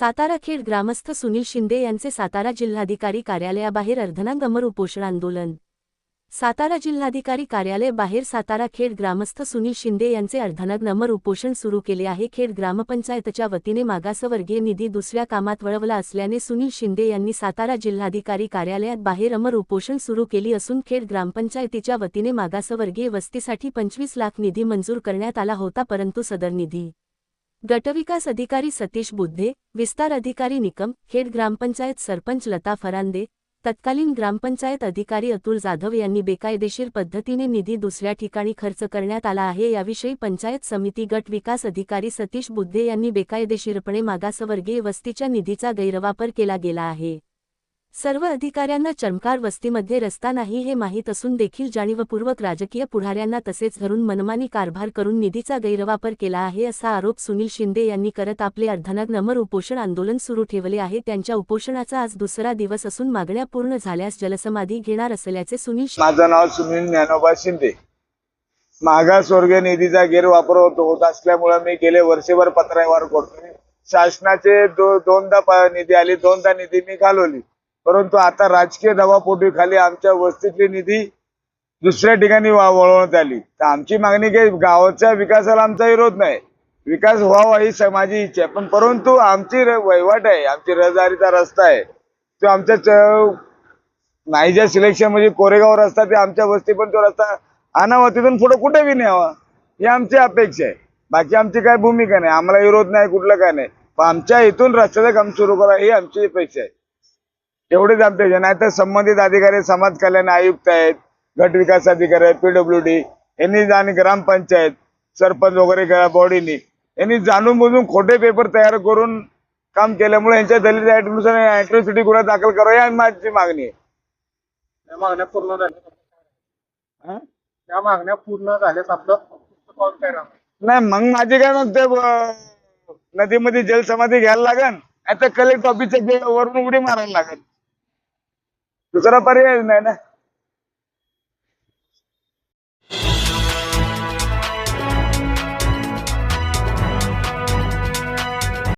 सातारा खेड ग्रामस्थ सुनील शिंदे यांचे सातारा जिल्हाधिकारी कार्यालयाबाहेर अर्धनाग अमर उपोषण आंदोलन. सातारा जिल्हाधिकारी कार्यालय बाहेर सातारा खेड ग्रामस्थ सुनील शिंदे यांचे अर्धनग उपोषण सुरू केले आहे. खेड ग्रामपंचायतच्या वतीने मागासवर्गीय निधी दुसऱ्या कामात वळवला असल्याने सुनील शिंदे यांनी सातारा जिल्हाधिकारी कार्यालयात बाहेर अमर उपोषण सुरू केली असून खेड ग्रामपंचायतीच्या वतीने मागासवर्गीय वस्तीसाठी पंचवीस लाख निधी मंजूर करण्यात आला होता परंतु सदर निधी गटविकास अधिकारी सतीश बुद्धे विस्तार अधिकारी निकम खेड ग्रामपंचायत सरपंच लता फरांदे तत्कालीन ग्रामपंचायत अधिकारी अतुल जाधव यांनी बेकायदेशीर पद्धतीने निधी दुसऱ्या ठिकाणी खर्च करण्यात आला आहे याविषयी पंचायत समिती गट विकास अधिकारी सतीश बुद्धे यांनी बेकायदेशीरपणे मागासवर्गीय वस्तीच्या निधीचा गैरवापर केला गेला आहे. सर्व अधिकाऱ्यांना चमकार वस्तीमध्ये रस्ता नाही हे माहीत असून देखील जाणीवपूर्वक राजकीय पुढाऱ्यांना तसेच धरून मनमानी कारभार करून निधीचा गैरवापर केला आहे असा आरोप सुनील शिंदे यांनी करत आपले अर्धनात नमर उपोषण आंदोलन सुरू ठेवले आहे. त्यांच्या उपोषणाचा आज दुसरा दिवस असून मागण्या पूर्ण झाल्यास जलसमाधी घेणार असल्याचे सुनील माझं नाव सुनील ज्ञानोबा शिंदे. मागासवर्गीय निधीचा गैरवापर होत होत असल्यामुळे मी गेले वर्षभर पत्रव्यवहार करतोय. शासनाचे दोनदा निधी आली दोनदा निधी मी घालवली. परंतु आता राजकीय दबावपोटी खाली आमच्या वस्तीतली निधी दुसऱ्या ठिकाणी वळवण्यात आली. तर आमची मागणी काही गावाच्या विकासाला आमचा विरोध नाही. विकास व्हावा ही माझी इच्छा आहे. पण परंतु आमची वहिवाट आहे आमची रहदारीचा रस्ता आहे. तो आमच्या नाहीजा नाही ज्या सिलेक्शन म्हणजे कोरेगाव रस्ता ते आमच्या वस्ती पण तो रस्ता आणावा तिथून पुढे कुठे बी न्यावा ही आमची अपेक्षा आहे. बाकी आमची काय भूमिका नाही. आम्हाला विरोध नाही कुठलं काय नाही. पण आमच्या इथून रस्त्याचं काम सुरू करा ही आमची अपेक्षा आहे. एवढेच आमच्या नाही तर संबंधित अधिकारी समाज कल्याण आयुक्त आहेत गट विकास अधिकारी आहेत पीडब्ल्यू डी यांनी आणि ग्रामपंचायत सरपंच वगैरे बॉडीनी यांनी जाणून बुजून खोटे पेपर तयार करून काम केल्यामुळे यांच्या दलित ऍटनुसार अॅट्रॉसिटी गुन्हा दाखल करावा ही माझी मागणी आहे. त्या मागण्या पूर्ण झाल्या हा? त्या मागण्या पूर्ण झाल्यात आपलं. नाही मग माझी काय मग ते नदीमध्ये जलसमाधी घ्यायला लागन आता कलेक्टर ऑफिसच्या वरून उडी मारायला लागेल दुसरा पर्याय नाही ना